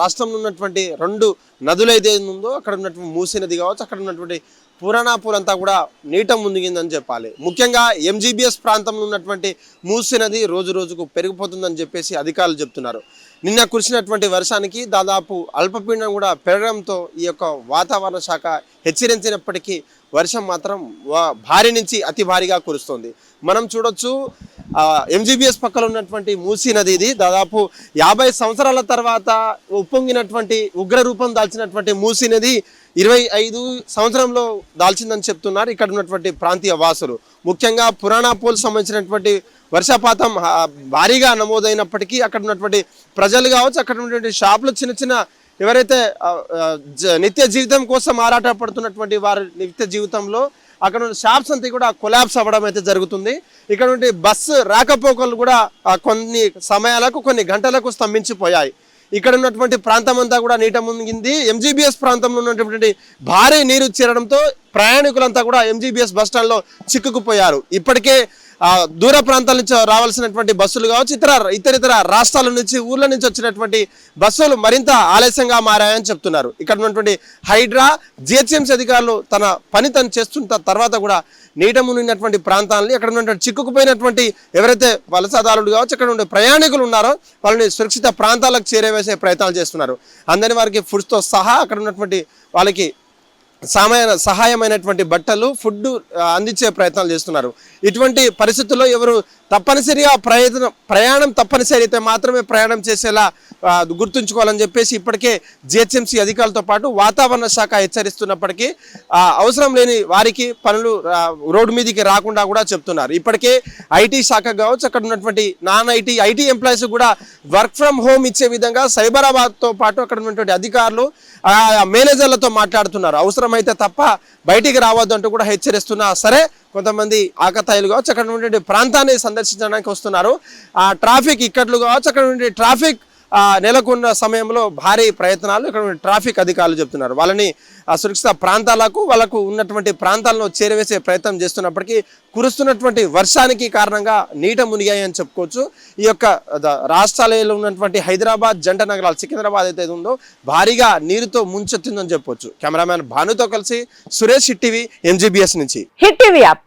రాష్ట్రంలో ఉన్నటువంటి రెండు నదులు అయితే ఉందో అక్కడ ఉన్నటువంటి మూసీ నది కావచ్చు అక్కడ ఉన్నటువంటి పురాణాపూర్ అంతా కూడా నీట ముందుగిందని చెప్పాలి. ముఖ్యంగా ఎంజీబీఎస్ ప్రాంతంలో ఉన్నటువంటి మూసీ నది రోజు రోజుకు పెరిగిపోతుందని చెప్పేసి అధికారులు చెప్తున్నారు. నిన్న కురిసినటువంటి వర్షానికి దాదాపు అల్పపీడనం కూడా పెరగడంతో ఈ యొక్క వాతావరణ శాఖ హెచ్చరించినప్పటికీ వర్షం మాత్రం భారీ నుంచి అతి భారీగా కురుస్తుంది. మనం చూడొచ్చు ఎంజీబీఎస్ పక్కన ఉన్నటువంటి మూసీ నది ఇది. దాదాపు యాభై సంవత్సరాల తర్వాత ఉప్పొంగినటువంటి ఉగ్ర రూపం దాల్చినటువంటి మూసీ నది ఇరవై ఐదు సంవత్సరంలో దాల్చిందని చెప్తున్నారు ఇక్కడ ఉన్నటువంటి ప్రాంతీయ వాసులు. ముఖ్యంగా పురాణాపోల్ సంబంధించినటువంటి వర్షపాతం భారీగా నమోదైనప్పటికీ అక్కడ ఉన్నటువంటి ప్రజలు కావచ్చు అక్కడ ఉన్నటువంటి షాపులు చిన్న చిన్న ఎవరైతే జ- నిత్య జీవితం కోసం ఆరాటపడుతున్నటువంటి వారి నిత్య జీవితంలో అక్కడ ఉన్న షాప్స్ అంతా కూడా కొలాబ్స్ అవ్వడం అయితే జరుగుతుంది. ఇక్కడ నుండి బస్సు రాకపోకలు కూడా కొన్ని సమయాలకు కొన్ని గంటలకు స్తంభించిపోయాయి. ఇక్కడ ఉన్నటువంటి ప్రాంతం అంతా కూడా నీట మునిగింది. ఎంజీబీఎస్ ప్రాంతంలో ఉన్నటువంటి భారీ నీరు చేరడంతో ప్రయాణికులంతా కూడా ఎంజీబీఎస్ బస్ స్టాండ్లో చిక్కుకుపోయారు. ఇప్పటికే దూర ప్రాంతాల నుంచి రావాల్సినటువంటి బస్సులు కావచ్చు ఇతర ఇతర ఇతర రాష్ట్రాల నుంచి ఊర్ల నుంచి వచ్చినటువంటి బస్సులు మరింత ఆలస్యంగా మారాయని చెప్తున్నారు. ఇక్కడ ఉన్నటువంటి హైడ్రా జిహెచ్ఎంసీ అధికారులు తన పని తను చేస్తున్న తర్వాత కూడా నీట మునిగినటువంటి ప్రాంతాలని అక్కడ ఉన్నటువంటి చిక్కుకుపోయినటువంటి ఎవరైతే వలసదారులు కావచ్చు అక్కడ ఉండే ప్రయాణికులు ఉన్నారో వాళ్ళని సురక్షిత ప్రాంతాలకు చేరవేసే ప్రయత్నాలు చేస్తున్నారు. అందరి వారికి ఫుడ్స్తో సహా అక్కడ ఉన్నటువంటి వాళ్ళకి సామాయ సహాయమైనటువంటి బట్టలు ఫుడ్ అందించే ప్రయత్నాలు చేస్తున్నారు. ఇటువంటి పరిస్థితుల్లో ఎవరు తప్పనిసరిగా ప్రయత్నం ప్రయాణం తప్పనిసరి అయితే మాత్రమే ప్రయాణం చేసేలా గుర్తుంచుకోవాలని చెప్పేసి ఇప్పటికే జిహెచ్ఎంసీ అధికారులతో పాటు వాతావరణ శాఖ హెచ్చరిస్తున్నప్పటికీ అవసరం లేని వారికి పనులు రోడ్డు మీదకి రాకుండా కూడా చెప్తున్నారు. ఇప్పటికే ఐటీ శాఖ కావచ్చు అక్కడ ఉన్నటువంటి నాన్ ఐటీ ఐటీ ఎంప్లాయీస్ కూడా వర్క్ ఫ్రమ్ హోమ్ ఇచ్చే విధంగా సైబరాబాద్తో పాటు అక్కడ ఉన్నటువంటి అధికారులు మేనేజర్లతో మాట్లాడుతున్నారు. అవసరమైతే తప్ప బయటికి రావద్దు అంటూ కూడా హెచ్చరిస్తున్నా. సరే కొంతమంది ఆకతాయిలు కావచ్చు అక్కడ ఉన్నటువంటి ప్రాంతాన్ని సందర్శించడానికి వస్తున్నారు. ఆ ట్రాఫిక్ ఇక్కట్లు కావచ్చు అక్కడ నుండి ట్రాఫిక్ నెలకొన్న సమయంలో భారీ ప్రయత్నాలు ఇక్కడ ట్రాఫిక్ అధికారులు చెప్తున్నారు. వాళ్ళని సురక్షిత ప్రాంతాలకు వాళ్ళకు ఉన్నటువంటి ప్రాంతాలను చేరవేసే ప్రయత్నం చేస్తున్నప్పటికీ కురుస్తున్నటువంటి వర్షానికి కారణంగా నీట మునిగాయని చెప్పుకోవచ్చు. ఈ యొక్క రాష్ట్రాలయంలో రాష్ట్రాలలో ఉన్నటువంటి హైదరాబాద్ జంట నగరాలు సికింద్రాబాద్ అయితే ఉందో భారీగా నీరుతో ముంచెత్తిందని చెప్పొచ్చు కెమెరామ్యాన్ భానుతో కలిసి సురేష్ టీవీ ఎంజీబీఎస్ నుంచి. Hit TV app.